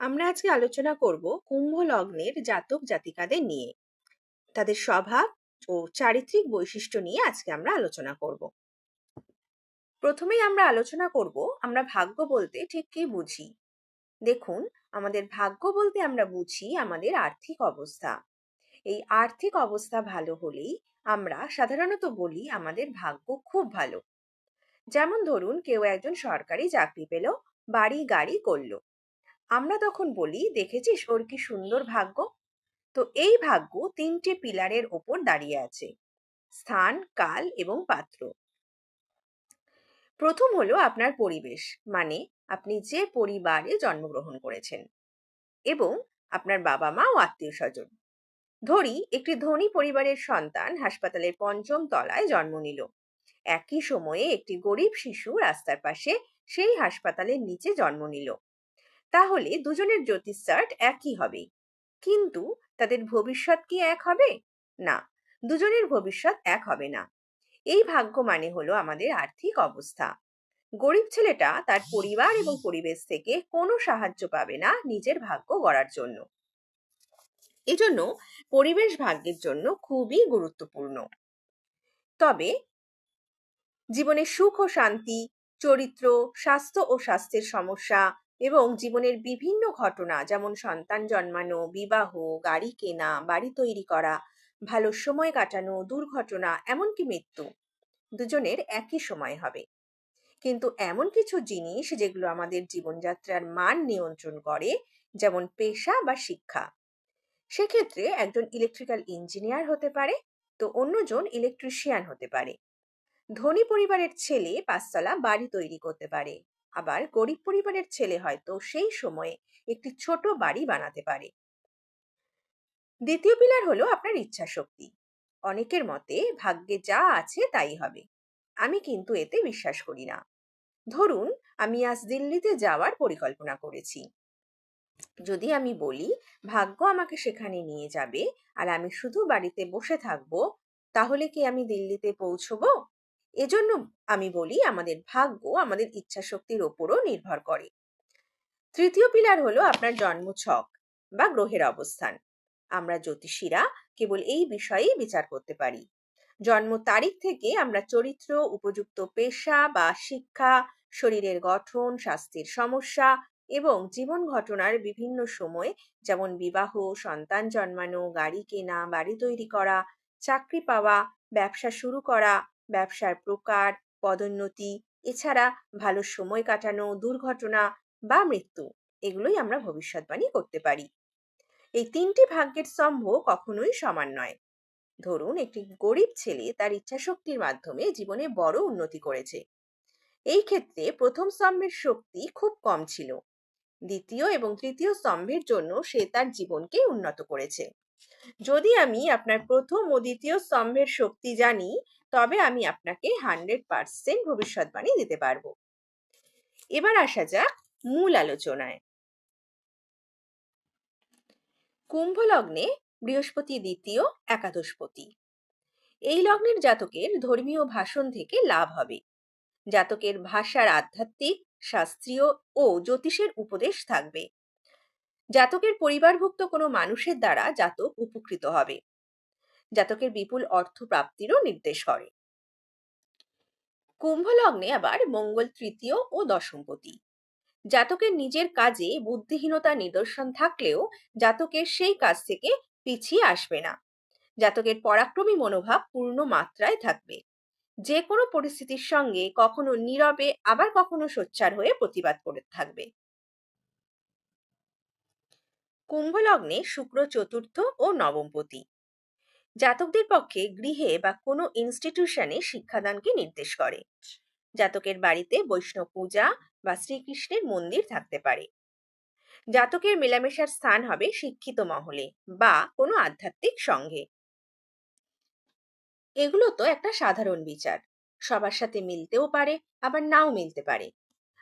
আমরা আজকে আলোচনা করব কুম্ভ লগ্নের জাতক জাতিকাদের নিয়ে। তাদের স্বভাব ও চারিত্রিক বৈশিষ্ট্য নিয়ে আজকে আমরা আলোচনা করব। প্রথমেই আমরা আলোচনা করব আমরা ভাগ্য বলতে ঠিক কি বুঝি? দেখুন, আমাদের ভাগ্য বলতে আমরা বুঝি আমাদের আর্থিক অবস্থা। এই আর্থিক অবস্থা ভালো হলেই আমরা সাধারণত বলি আমাদের ভাগ্য খুব ভালো। যেমন ধরুন, কেউ একজন সরকারি চাকরি পেল, বাড়ি গাড়ি করল। আমরা তখন বলি, দেখেছিস ওর কি সুন্দর ভাগ্য? তো এই ভাগ্য তিনটে পিলারের ওপর দাঁড়িয়ে আছে, স্থান, কাল এবং পাত্র। প্রথম হলো আপনার পরিবেশ মানে আপনি যে পরিবারে জন্মগ্রহণ করেছেন এবং আপনার বাবা মা ও আত্মীয় স্বজন ধরি, একটি ধনী পরিবারের সন্তান হাসপাতালের পঞ্চম তলায় জন্ম নিল। একই সময়ে একটি গরিব শিশু রাস্তার পাশে সেই হাসপাতালের নিচে জন্ম নিল। তাহলে দুজনের জ্যোতিষ চার্ট একই হবে। কিন্তু তাদের ভবিষ্যৎ কি এক হবে? না, দুজনের ভবিষ্যৎ এক হবে না। এই ভাগ্য মানে হলো আমাদের আর্থিক অবস্থা। গরিব ছেলেটা তার পরিবার এবং পরিবেশ থেকে কোনো সাহায্য পাবে না নিজের ভাগ্য গড়ার জন্য। এজন্য পরিবেশ ভাগ্যের জন্য খুবই গুরুত্বপূর্ণ। তবে জীবনে সুখ ও শান্তি, চরিত্র, স্বাস্থ্য ও স্বাস্থ্যের সমস্যা এবং জীবনের বিভিন্ন ঘটনা, যেমন সন্তান জন্মানো, বিবাহ, গাড়ি কেনা, বাড়ি তৈরি করা, ভালো সময় কাটানো, দুর্ঘটনা, এমনকি মৃত্যু, দুজনের একই সময় হবে। কিন্তু এমন কিছু জিনিস যেগুলো আমাদের জীবনযাত্রার মান নিয়ন্ত্রণ করে, যেমন পেশা বা শিক্ষা। সেক্ষেত্রে একজন ইলেকট্রিক্যাল ইঞ্জিনিয়ার হতে পারে, তো অন্যজন ইলেকট্রিশিয়ান হতে পারে। ধনী পরিবারের ছেলে পাঁচতলা বাড়ি তৈরি করতে পারে। আবার গরিব পরিবারের ছেলে হয়তো সেই সময়ে একটি ছোট বাড়ি বানাতে পারে। দ্বিতীয় পিলার হলো আপনার ইচ্ছা শক্তি অনেকের মতে ভাগ্যে যা আছে তাই হবে। আমি কিন্তু এতে বিশ্বাস করি না। ধরুন, আমি আজ দিল্লিতে যাওয়ার পরিকল্পনা করেছি। যদি আমি বলি, ভাগ্য আমাকে সেখানে নিয়ে যাবে, আর আমি শুধু বাড়িতে বসে থাকব, তাহলে কি আমি দিল্লিতে পৌঁছবো? এজন্য আমি বলি আমাদের ভাগ্য আমাদের ইচ্ছা শক্তির ওপরও নির্ভর করে। তৃতীয় পিলার হলো আপনার জন্ম ছক বা গ্রহের অবস্থান। আমরা জ্যোতিষীরা কেবল এই বিষয়েই বিচার করতে পারি। জন্ম তারিখ থেকে আমরা চরিত্র, উপযুক্ত পেশা বা শিক্ষা, শরীরের গঠন, স্বাস্থ্যের সমস্যা এবং জীবন ঘটনার বিভিন্ন সময় যেমন বিবাহ, সন্তান জন্মানো, গাড়ি কেনা, বাড়ি তৈরি করা, চাকরি পাওয়া, ব্যবসা শুরু করা ব্যবসার প্রকার, পদোন্নতি, এছাড়া ভালো সময় কাটানো, দুর্ঘটনা বা মৃত্যু, এগুলোই আমরা ভবিষ্যৎবাণী করতে পারি। এই তিনটি ভাগ্যের স্তম্ভ কখনোই সমান নয়। ধরুন, একটি গরিব ছেলে তার ইচ্ছাশক্তির মাধ্যমে জীবনে বড় উন্নতি করেছে। এই ক্ষেত্রে প্রথম স্তম্ভের শক্তি খুব কম ছিল। দ্বিতীয় এবং তৃতীয় স্তম্ভের জন্য সে তার জীবনকে উন্নত করেছে। যদি আমি আপনার প্রথম ও দ্বিতীয় স্তম্ভের শক্তি জানি, তবে আমি আপনাকে হান্ড্রেড পার্সেন্ট ভবিষ্যৎবাণী দিতে পারব। এবার আসা যাক মূল আলোচনায়। কুম্ভ লগ্নে বৃহস্পতি দ্বিতীয়, একাদশপতি। এই লগ্নের জাতকের ধর্মীয় ভাষণ থেকে লাভ হবে। জাতকের ভাষার আধ্যাত্মিক, শাস্ত্রীয় ও জ্যোতিষের উপদেশ থাকবে। জাতকের পরিবারভুক্ত কোনো মানুষের দ্বারা জাতক উপকৃত হবে। জাতকের বিপুল অর্থ প্রাপ্তিরও নির্দেশ করে। কুম্ভ লগ্নে আবার মঙ্গল তৃতীয় ও দশমপতি জাতকের নিজের কাজে বুদ্ধিহীনতা নিদর্শন থাকলেও জাতকের সেই কাজ থেকে পিছিয়ে আসবে না। জাতকের পরাক্রমী মনোভাব পূর্ণ মাত্রায় থাকবে। যে কোনো পরিস্থিতির সঙ্গে কখনো নীরবে, আবার কখনো সোচ্চার হয়ে প্রতিবাদ করে থাকবে। কুম্ভ লগ্নে শুক্র চতুর্থ ও নবমপতি জাতকদের পক্ষে গৃহে বা কোনো ইনস্টিটিউশনে শিক্ষাদানকে নির্দেশ করে। জাতকের বাড়িতে বৈষ্ণব পূজা বা শ্রীকৃষ্ণের মন্দির থাকতে পারে। জাতকের মেলামেশার স্থান হবে শিক্ষিত মহলে বা কোনো আধ্যাত্মিক সঙ্গে। এগুলো তো একটা সাধারণ বিচার। সবার সাথে মিলতেও পারে, আবার নাও মিলতে পারে।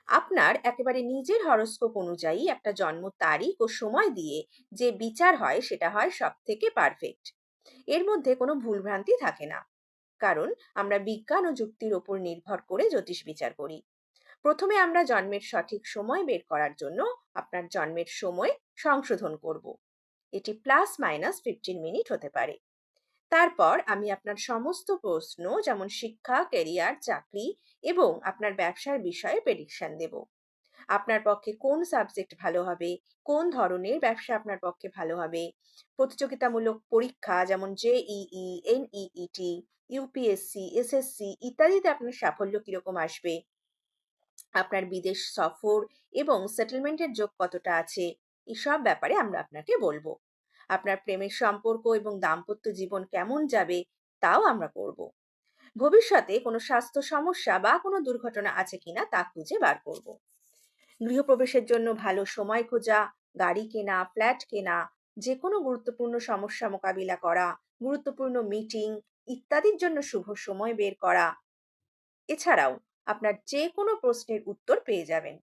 আপনার একেবারে নিজের হরস্কোপ অনুযায়ী একটা জন্ম তারিখ ও সময় দিয়ে যে বিচার হয় সেটা হয় সব থেকে পারফেক্ট। এর মধ্যে কোনো ভুলভ্রান্তি থাকে না। কারণ আমরা বিজ্ঞান ও যুক্তির ওপর নির্ভর করে জ্যোতিষ বিচার করি। প্রথমে আমরা জন্মের সঠিক সময় বের করার জন্য আপনার জন্মের সময় সংশোধন করব। এটি প্লাস মাইনাস ফিফটিন মিনিট হতে পারে। তারপর আমি আপনার সমস্ত প্রশ্ন, যেমন শিক্ষা কেরিয়ার চাকরি এবং আপনার ব্যবসার বিষয়ে প্রেডিকশন দেব। আপনার পক্ষে কোন সাবজেক্ট ভালো হবে? কোন ধরনের ব্যবসা আপনার পক্ষে ভালো হবে? প্রতিযোগিতামূলক পরীক্ষা যেমন জেইই এনইইটি ইউপিএসসি এসএসসি ইত্যাদিতে আপনার সাফল্য কীরকম আসবে? আপনার বিদেশ সফর এবং সেটেলমেন্টের যোগ কতটা আছে? এসব ব্যাপারে আমরা আপনাকে বলব। আপনার প্রেমের সম্পর্ক এবং দাম্পত্য জীবন কেমন যাবে তাও আমরা করব ভবিষ্যতে কোনো স্বাস্থ্য সমস্যা বা কোনো দুর্ঘটনা আছে কিনা তা খুঁজে বার করব। গৃহপ্রবেশের জন্য ভালো সময় খোঁজা, গাড়ি কেনা, ফ্ল্যাট কেনা যে কোনো গুরুত্বপূর্ণ সমস্যা মোকাবিলা করা, গুরুত্বপূর্ণ মিটিং ইত্যাদির জন্য শুভ সময় বের করা। এছাড়াও আপনার যে কোনো প্রশ্নের উত্তর পেয়ে যাবেন।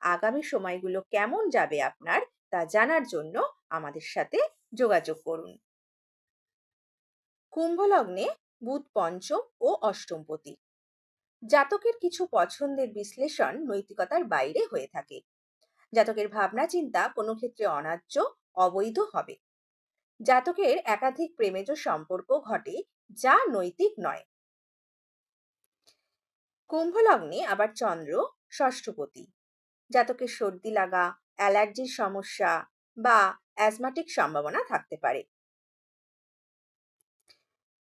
আগামী সময়গুলো কেমন যাবে আপনার তা জানার জন্য আমাদের সাথে যোগাযোগ করুন। কুম্ভ লগ্নে বুধ পঞ্চম ও অষ্টমপতি জাতকের কিছু পছন্দের বিশ্লেষণ নৈতিকতার বাইরে হয়ে থাকে। জাতকের ভাবনা চিন্তা কোনো ক্ষেত্রে অন্যায্য অবৈধ হবে। জাতকের একাধিক প্রেমেজ সম্পর্ক ঘটে যা নৈতিক নয়। কুম্ভ লগ্নে আবার চন্দ্র ষষ্ঠপতি জাতকের সর্দি লাগা অ্যালার্জির সমস্যা বা অ্যাজমাটিক সম্ভাবনা থাকতে পারে।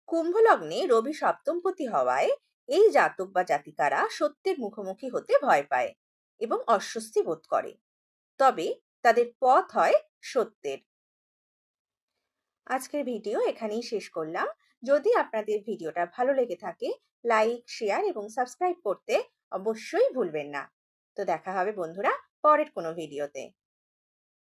কুম্ভ লগ্নে রবি সপ্তমপতি হওয়ায় এই জাতক বা জাতিকারা সত্যের মুখোমুখি হতে ভয় পায় এবং অস্বস্তি বোধ করে। তবে তাদের পথ হয় সত্যের। আজকের ভিডিও এখানেই শেষ করলাম। যদি আপনাদের ভিডিওটা ভালো লেগে থাকে, লাইক, শেয়ার এবং সাবস্ক্রাইব করতে অবশ্যই ভুলবেন না। তো দেখা হবে বন্ধুরা পরের কোনো ভিডিওতে।